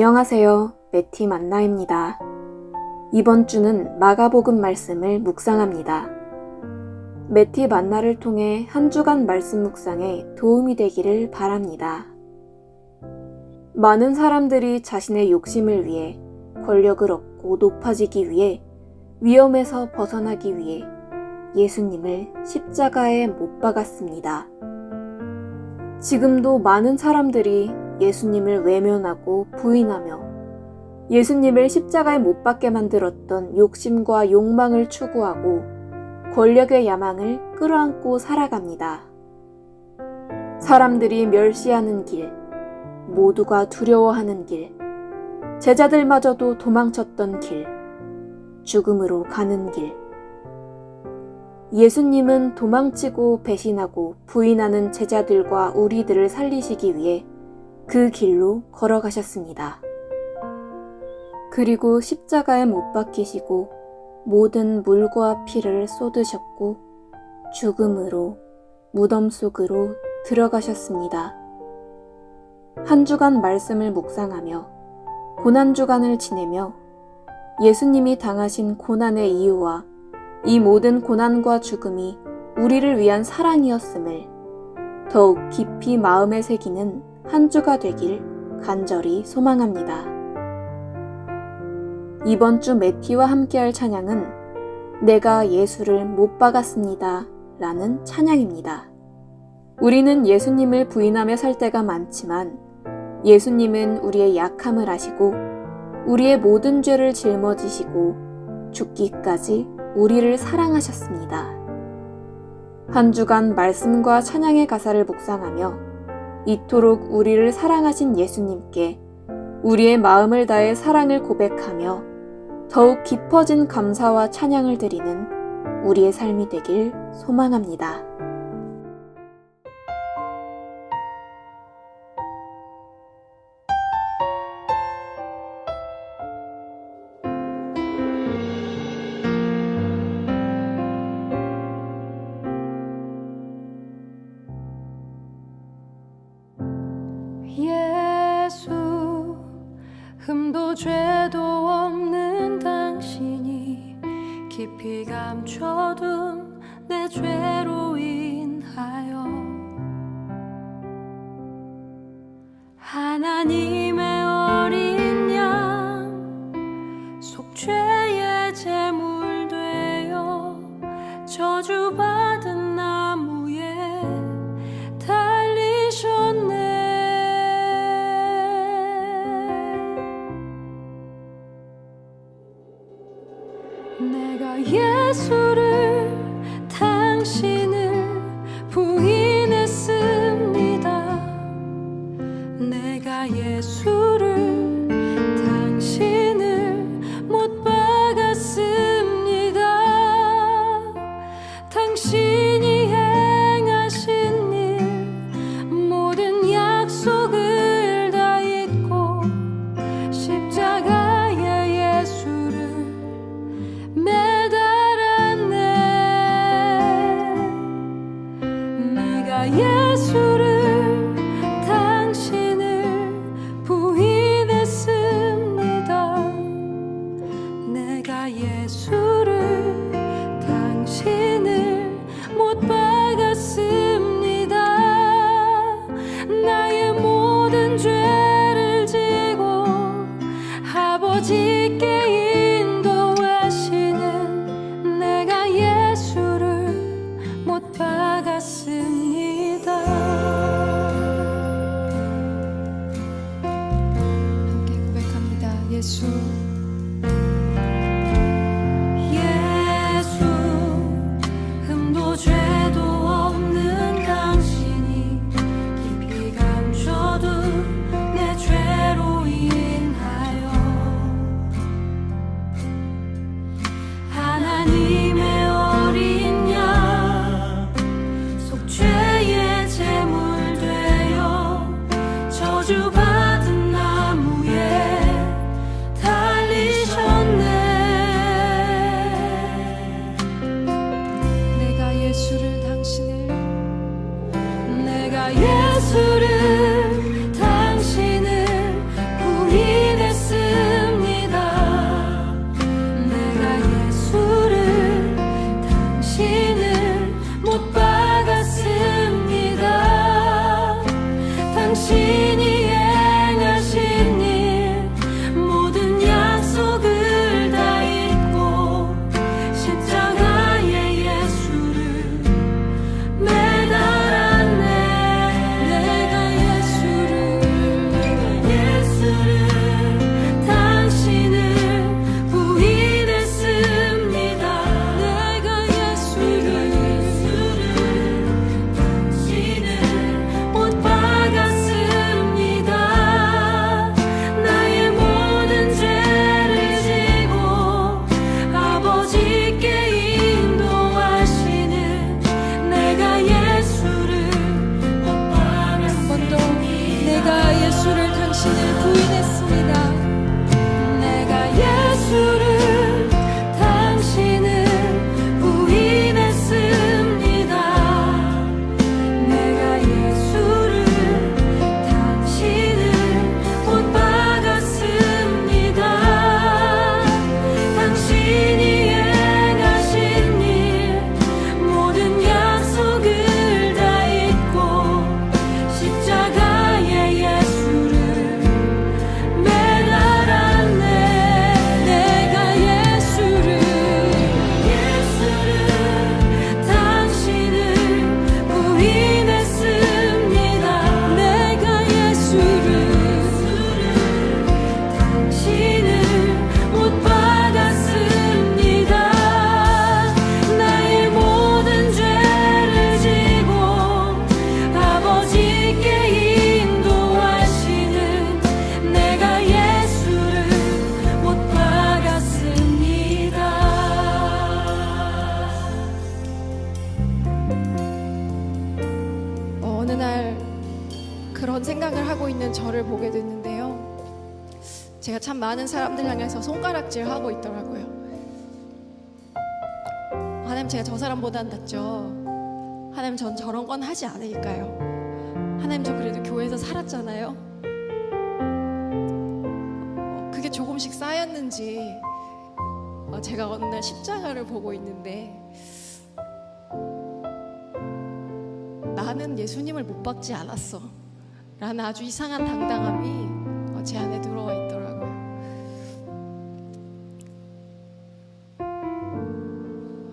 안녕하세요. 메티 만나입니다. 이번 주는 마가복음 말씀을 묵상합니다. 메티 만나를 통해 한 주간 말씀 묵상에 도움이 되기를 바랍니다. 많은 사람들이 자신의 욕심을 위해 권력을 얻고 높아지기 위해 위험에서 벗어나기 위해 예수님을 십자가에 못 박았습니다. 지금도 많은 사람들이 예수님을 외면하고 부인하며 예수님을 십자가에 못 박게 만들었던 욕심과 욕망을 추구하고 권력의 야망을 끌어안고 살아갑니다. 사람들이 멸시하는 길, 모두가 두려워하는 길, 제자들마저도 도망쳤던 길, 죽음으로 가는 길. 예수님은 도망치고 배신하고 부인하는 제자들과 우리들을 살리시기 위해 그 길로 걸어가셨습니다. 그리고 십자가에 못 박히시고 모든 물과 피를 쏟으셨고 죽음으로 무덤 속으로 들어가셨습니다. 한 주간 말씀을 묵상하며 고난 주간을 지내며 예수님이 당하신 고난의 이유와 이 모든 고난과 죽음이 우리를 위한 사랑이었음을 더욱 깊이 마음에 새기는 한 주가 되길 간절히 소망합니다. 이번 주 메티와 함께할 찬양은 내가 예수를 못 박았습니다. 라는 찬양입니다. 우리는 예수님을 부인하며 살 때가 많지만 예수님은 우리의 약함을 아시고 우리의 모든 죄를 짊어지시고 죽기까지 우리를 사랑하셨습니다. 한 주간 말씀과 찬양의 가사를 묵상하며 이토록 우리를 사랑하신 예수님께 우리의 마음을 다해 사랑을 고백하며 더욱 깊어진 감사와 찬양을 드리는 우리의 삶이 되길 소망합니다. 죄도 없는 당신이 깊이 감춰둔 내 죄로 인하여 하나님 예 내가 예수를 당신을 못 박았습니다. 나의 모든 죄를 지고 아버지께 인도하시는 내가 예수를 못 박았습니다. 함께 고백합니다. 예수 저주 예 제가 참 많은 사람들 향해서 손가락질 하고 있더라고요. 하나님 제가 저 사람보단 낫죠. 하나님 전 저런 건 하지 않으니까요. 하나님 저 그래도 교회에서 살았잖아요. 어, 그게 조금씩 쌓였는지 어, 제가 어느 날 십자가를 보고 있는데 나는 예수님을 못 박지 않았어. 라는 아주 이상한 당당함이 어, 제 안에 들어와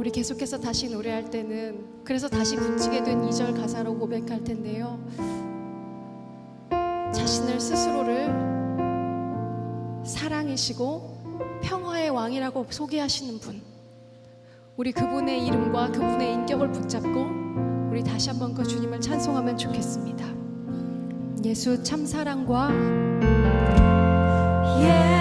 우리 계속해서 다시 노래할 때는 그래서 다시 붙이게 된 2절 가사로 고백할 텐데요. 자신을 스스로를 사랑이시고 평화의 왕이라고 소개하시는 분. 우리 그분의 이름과 그분의 인격을 붙잡고 우리 다시 한번 그 주님을 찬송하면 좋겠습니다. 예수 참 사랑과 예